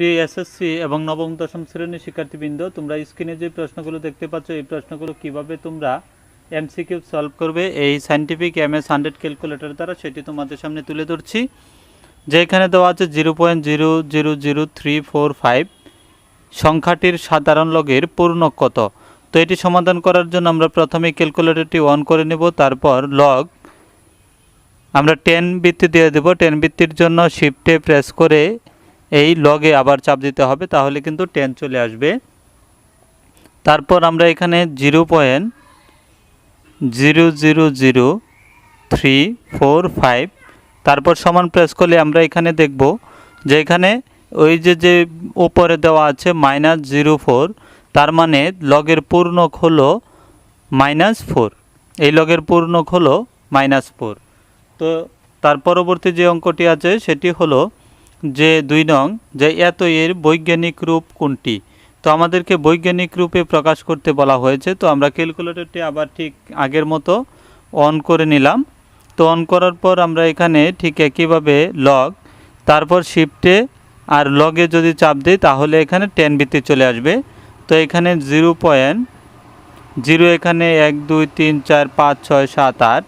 প্রিয় এসএসসি এবং নবম, দশম শ্রেণির শিক্ষার্থীবৃন্দ, তোমরা স্ক্রিনে যে প্রশ্নগুলো দেখতে পাচ্ছ, এই প্রশ্নগুলো কীভাবে তোমরা এমসিকিউ সলভ করবে, এই scientific M S hundred calculator দ্বারা সেটি তোমাদের সামনে তুলে ধরছি। যে এখানে দেওয়া আছে zero point zero zero zero three four five সংখ্যাটির সাধারণ লগের পূর্ণ কত। তো এটি সমাধান করার জন্য আমরা প্রথমে ক্যালকুলেটরটি অন করে নেব, তারপর লগ আমরা টেন বৃত্তি দিয়ে দেব। টেন বৃত্তির জন্য শিফটে প্রেস করে এই লগে আবার চাপ দিতে হবে, তাহলে কিন্তু টেন চলে আসবে। তারপর আমরা এখানে zero point zero zero zero three four five তারপর সমান প্রেস করলে আমরা এখানে দেখব যে এখানে ওই যে যে উপরে দেওয়া আছে মাইনাস জিরো ফোর তার মানে লগের পূর্ণক হলো মাইনাস ফোর এই লগের পূর্ণক হলো মাইনাস ফোর তো তার পরবর্তী যে অঙ্কটি আছে, সেটি হলো যে দুই নং, যে এত এর বৈজ্ঞানিক রূপ কোনটি? তো আমাদেরকে বৈজ্ঞানিক রূপে প্রকাশ করতে বলা হয়েছে, তো আমরা ক্যালকুলেটরটি আবার ঠিক আগের মতো অন করে নিলাম। তো অন করার পর আমরা এখানে ঠিক একইভাবে লগ তারপর শিফটে আর লগে যদি চাপ দিই, তাহলে এখানে টেন ভিত্তি চলে আসবে। তো এখানে জিরো পয়েন্ট জিরো এখানে এক, দুই, তিন, চার, পাঁচ, ছয়, সাত, আট।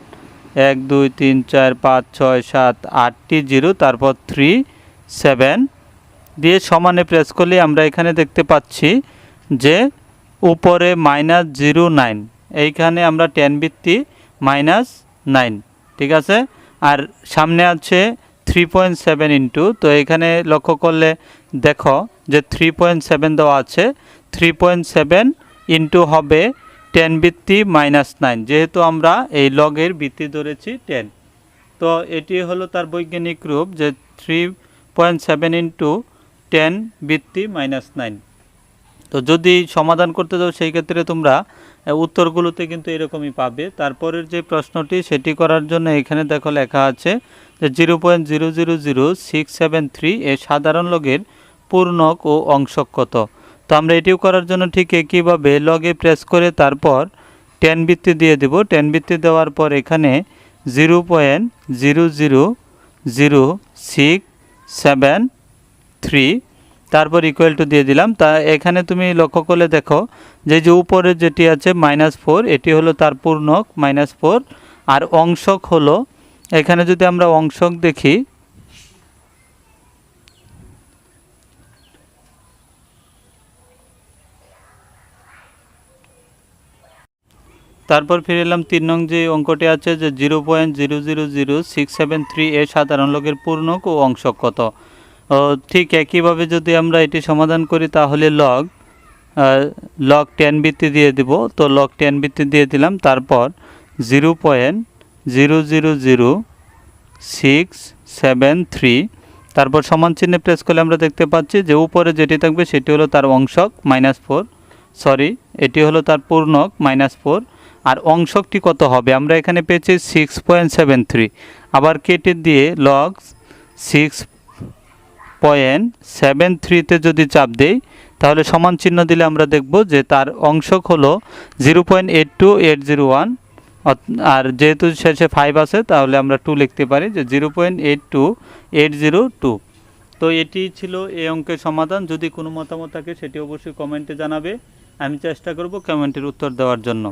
এক, দুই, তিন, চার, পাঁচ, ছয়, সাত, আটটি জিরো তারপর থ্রি সেভেন দিয়ে সমানে প্রেস করলে আমরা এখানে দেখতে পাচ্ছি যে উপরে মাইনাস জিরো নাইন এইখানে আমরা টেন ভিত্তি মাইনাস নাইন ঠিক আছে? আর সামনে আছে থ্রি পয়েন্ট সেভেন ইন্টু তো এখানে লক্ষ্য করলে দেখো যে থ্রি পয়েন্ট সেভেন দেওয়া আছে থ্রি পয়েন্ট সেভেন ইন্টু হবে টেন ভিত্তি মাইনাস নাইন যেহেতু আমরা এই লগের ভিত্তি ধরেছি টেন তো এটি হলো তার বৈজ্ঞানিক রূপ যে three point seven into ten ভিত্তি মাইনাস নাইন তো যদি সমাধান করতে যাও, সেই ক্ষেত্রে তোমরা উত্তরগুলোতে কিন্তু এরকমই পাবে। তারপরের যে প্রশ্নটি, সেটি করার জন্য এখানে দেখো লেখা আছে যে zero point zero zero zero six seven three এর সাধারণ লগের পূর্ণক ও অংশক কত। তো আমরা এটিও করার জন্য ঠিক একইভাবে লগে প্রেস করে তারপর টেন বৃত্তি দিয়ে দেব। টেন বৃত্তি দেওয়ার পর এখানে zero point zero zero zero six seven three তারপর ইকুয়াল টু দিয়ে দিলাম। তা এখানে তুমি লক্ষ্য করলে দেখো যে যে উপরে যেটি আছে মাইনাস ফোর এটি হলো তার পূর্ণক মাইনাস ফোর আর অংশক হলো, এখানে যদি আমরা অংশক দেখি তারপর ফিরে এলাম তিন নং যে অঙ্কটি আছে যে zero point zero zero zero six seven three এ সাধারণ লোকের পূর্ণক ও অংশক কত? ঠিক একইভাবে যদি আমরা এটি সমাধান করি তাহলে লগ লগ টেন বৃত্তি দিয়ে দিব। তো লগ টেন বৃত্তি দিয়ে দিলাম। তারপর zero point zero zero zero six seven three, তারপর সমান চিহ্নে প্রেস করলে আমরা দেখতে পাচ্ছি যে উপরে যেটি থাকবে সেটি হলো তার অংশক মাইনাস ফোর সরি এটি হলো তার পূর্ণক মাইনাস ফোর আর অংশকটি কত হবে? আমরা এখানে পেয়েছি সিক্স পয়েন্ট সেভেন থ্রি আবার কেটে দিয়ে লগ সিক্স পয়েন্ট সেভেন থ্রিতে যদি চাপ দেই, তাহলে সমান চিহ্ন দিলে আমরা দেখব যে তার অংশক হলো zero point eight two eight zero one আর যেহেতু শেষে ফাইভ আছে, তাহলে আমরা টু লিখতে পারি যে zero point eight two eight zero two তো এটি ছিল এই অঙ্কের সমাধান। যদি কোনো মতামত থাকে, সেটি অবশ্যই কমেন্টে জানাবে। আমি চেষ্টা করব কমেন্টের উত্তর দেওয়ার জন্য।